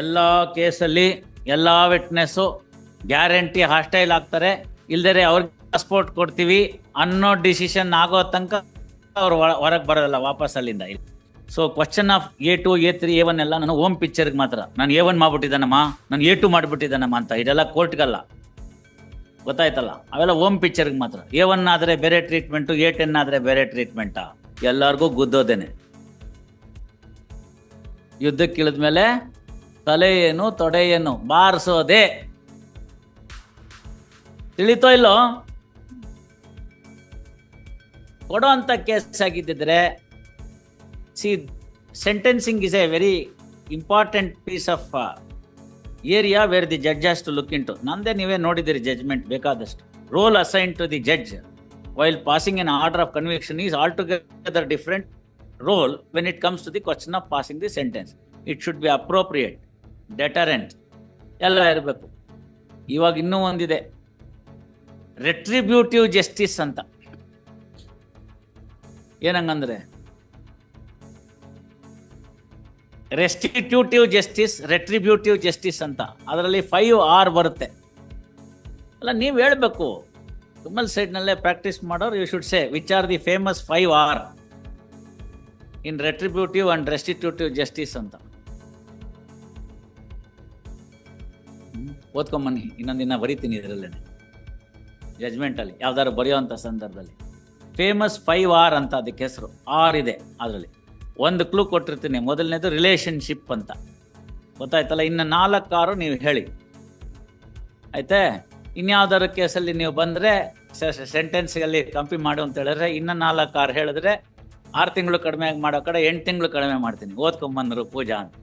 ಎಲ್ಲ ಕೇಸಲ್ಲಿ ಎಲ್ಲ ವಿಟ್ನೆಸ್ಸು ಗ್ಯಾರಂಟಿ ಹಾಸ್ಟೈಲ್ ಆಗ್ತಾರೆ. ಇಲ್ದರೆ ಅವ್ರಿಗೆ ಪಾಸ್ಪೋರ್ಟ್ ಕೊಡ್ತೀವಿ ಅನ್ನೋ ಡಿಸಿಷನ್ ಆಗೋ ತನಕ ಅವ್ರು ಹೊರಗೆ ಬರೋದಲ್ಲ, ವಾಪಸ್ ಅಲ್ಲಿಂದ. So question of a two a three a one ಎಲ್ಲ ನಾನು ಓಮ್ ಪಿಕ್ಚರ್ಗೆ ಮಾತ್ರ. ನಾನು ಎ ಒನ್ ಮಾಡ್ಬಿಟ್ಟಿದ್ದಾನಮ್ಮ, ನಾನು ಎ ಟು ಮಾಡ್ಬಿಟ್ಟಿದ್ದಾನಮ್ಮ ಅಂತ. ಇದೆಲ್ಲ ಕೋರ್ಟ್ಗಲ್ಲ ಗೊತ್ತಾಯ್ತಲ್ಲ? ಅವೆಲ್ಲ ಓಮ್ ಪಿಕ್ಚರ್ಗೆ ಮಾತ್ರ. ಎ ಒನ್ ಆದರೆ ಬೇರೆ ಟ್ರೀಟ್ಮೆಂಟು ಎ ಟೆನ್ ಆದರೆ ಬೇರೆ ಟ್ರೀಟ್ಮೆಂಟಾ ಎಲ್ಲರಿಗೂ ಗುದ್ದೋದೇನೆ. ಯುದ್ಧಕ್ಕಿಳಿದ್ಮೇಲೆ ತಲೆ ಏನು ತೊಡೆಯೇನು, ಬಾರಿಸೋದೆ. ತಿಳಿತೋ ಇಲ್ಲೋ? ಕೊಡೋ ಅಂತ case ಆಗಿದ್ದಿದ್ರೆ see sentencing is a very important piece of area where the judge has to look into ನಂದೇ ನೀವೇ ನೋಡಿದಿರಿ ಜಡ್ಜ್ಮೆಂಟ್ ಬೇಕಾದಷ್ಟು. Role assign to the judge while passing in order of conviction is altogether different role when it comes to the question of passing the sentence it should be appropriate deterrent ಎಲ್ಲ ಇರಬೇಕು. ಇವಾಗ ಇನ್ನೂ ಒಂದಿದೆ. ರೆಟ್ರಿಬ್ಯೂಟಿವ್ justice ಅಂತ. ಏನಂಗಂದ್ರೆ ರೆಸ್ಟಿಟ್ಯೂಟಿವ್ justice ರೆಟ್ರಿಬ್ಯೂಟಿವ್ justice ಅಂತ. ಅದರಲ್ಲಿ five R ಬರುತ್ತೆ. ಅಲ್ಲ, ನೀವು ಹೇಳಬೇಕು ತುಮ್ಮಲ್ ಸೈಡ್ನಲ್ಲೇ ಪ್ರಾಕ್ಟೀಸ್ ಮಾಡೋರು you should say which are the famous five R in retributive and restitutive justice ಅಂತ. ಓದ್ಕೊಂಬನ್ನಿ, ಇನ್ನೊಂದು ದಿನ ಬರೀತೀನಿ ಇದರಲ್ಲೇ ಜಜ್ಮೆಂಟಲ್ಲಿ ಯಾವ್ದಾದ್ರು ಬರೆಯೋವಂಥ ಸಂದರ್ಭದಲ್ಲಿ. ಫೇಮಸ್ ಫೈವ್ ಆರ್ ಅಂತ ಅದಕ್ಕೆ ಹೆಸರು ಆರ್ ಇದೆ ಅದರಲ್ಲಿ. ಒಂದು ಕ್ಲೂ ಕೊಟ್ಟಿರ್ತೀನಿ, ಮೊದಲನೇದು ರಿಲೇಷನ್ಶಿಪ್ ಅಂತ. ಗೊತ್ತಾಯ್ತಲ್ಲ, ಇನ್ನು ನಾಲ್ಕು ಆರು ನೀವು ಹೇಳಿ. ಆಯ್ತಾ? ಇನ್ಯಾವುದಾದ್ರು ಕೇಸಲ್ಲಿ ನೀವು ಬಂದರೆ ಸೆಂಟೆನ್ಸ್ಗಲ್ಲಿ ಕಂಪಿ ಮಾಡು ಅಂತ ಹೇಳಿದ್ರೆ, ಇನ್ನು ನಾಲ್ಕು ಆರು ಹೇಳಿದ್ರೆ, ಆರು ತಿಂಗಳು ಕಡಿಮೆ ಮಾಡೋ ಕಡೆ ಎಂಟು ತಿಂಗಳು ಕಡಿಮೆ ಮಾಡ್ತೀನಿ. ಓದ್ಕೊಂಬಂದರು ಪೂಜಾ ಅಂತ.